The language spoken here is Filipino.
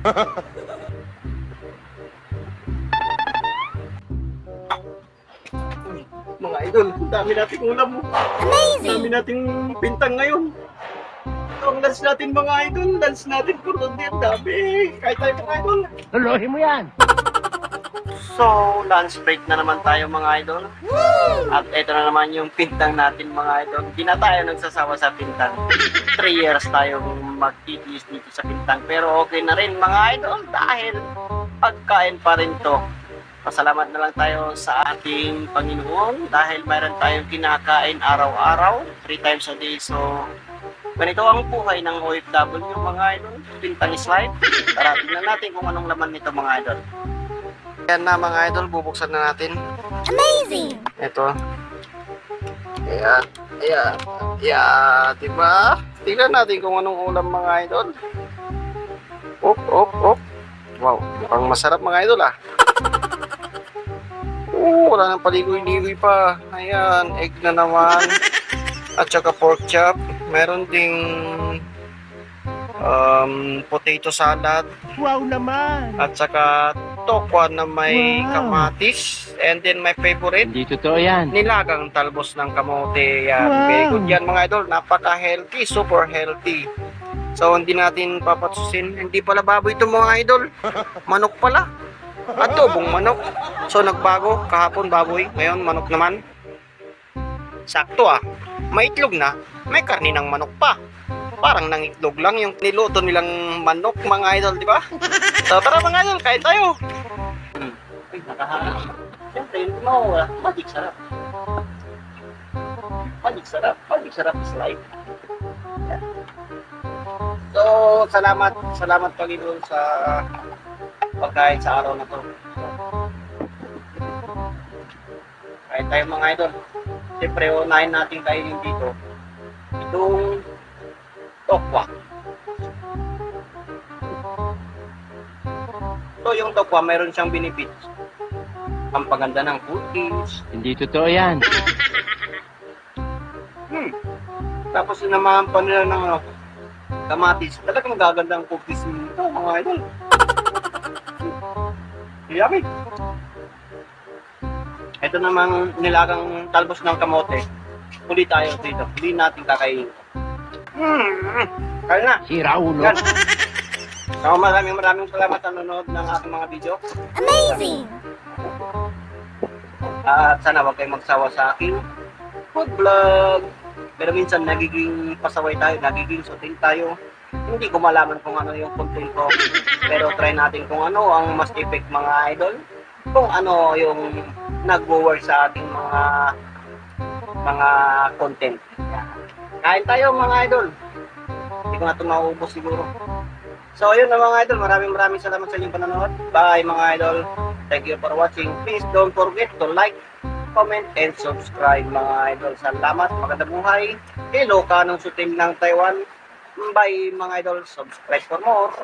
Mga idol, dami nating ulam mo. Amazing! dami nating bintang ngayon. Ito ang dance natin mga idol. Dance natin today. Ang dami. Kahit tayo mga idol. Lolohin mo yan. So, lunch break na naman tayo mga idol. At ito na naman yung pintang natin mga idol. Hindi na tayo nagsasawa sa pintang. 3 years tayong magtitiis dito sa pintang. Pero okay na rin mga idol dahil pagkain pa rin to. Pasalamat na lang tayo sa ating Panginoon dahil mayroon tayong kinakain araw-araw, 3 times a day. So, ganito ang buhay ng OFW mga idol. Pintang is life. Tara, tingnan natin kung anong laman nito mga idol. Yan na mga idol, bubuksan na natin. Amazing! Ito. Ayan. Ayan. Ayan. Diba? Tingnan natin kung anong ulam mga idol. Op, op, op. Wow. Mukhang masarap mga idol ah. Oo, wala nang paligoy-ligoy pa. Ayan. Egg na naman. At saka pork chop. Meron ding um, potato salad. Wow naman. At saka tokwa na may Wow. kamatis. And then my favorite, Hindi totoo yan. nilagang talbos ng kamote. Yan. Wow. Very good yan mga idol. Napaka-healthy. Super healthy. So, hindi natin papatsusin. Hindi pala baboy ito mga idol. Manok pala. Adobong manok. So, nagbago. Kahapon baboy. Ngayon, manok naman. Sakto ah. May itlog na. May karni ng manok pa. Parang nangitlog lang yung niluto nilang manok mga idol, di ba? So, tara mga idol, kain tayo. Ay, nakaharap. Siyempre, hindi mawawala. Magic sarap. Magic sarap. Magic sarap is life. Yan. So, salamat. Salamat Panginoon sa pagkain sa araw na to. Kain tayo mga idol. Siyempre, unahin natin kainin dito. Itong tokwa. So, yung tokwa, mayroon siyang benefits. Ang paganda ng cookies, Hindi totoo yan. Hmm. Tapos sinamahan pa nila ng ano, kamatis. Talagang gaganda ang cookies nito, mga idol. Yummy. Ito namang nilagang talbos ng kamote. Huli tayo dito. Hindi natin kakainin. Hmm. Kaya na. Sira ulo. Yan. So, maraming maraming salamat sa nanonood ng aking mga video. Amazing! At sana wag kayong magsawa sa aking food vlog. Pero minsan nagiging pasaway tayo, nagiging suting tayo. Hindi ko malaman kung ano yung content ko. Pero try natin kung ano ang mas effect mga idol. Kung ano yung nagwo-work sa ating mga mga content. Kain tayo mga idol. Hindi ko na ito mauubos siguro. So, yun na mga idol. Maraming maraming salamat sa inyong panonood. Bye mga idol. Thank you for watching. Please don't forget to like, comment, and subscribe mga idol. Salamat. Magandang buhay. Hello ka ng sutim ng Taiwan. Bye mga idol. Subscribe for more.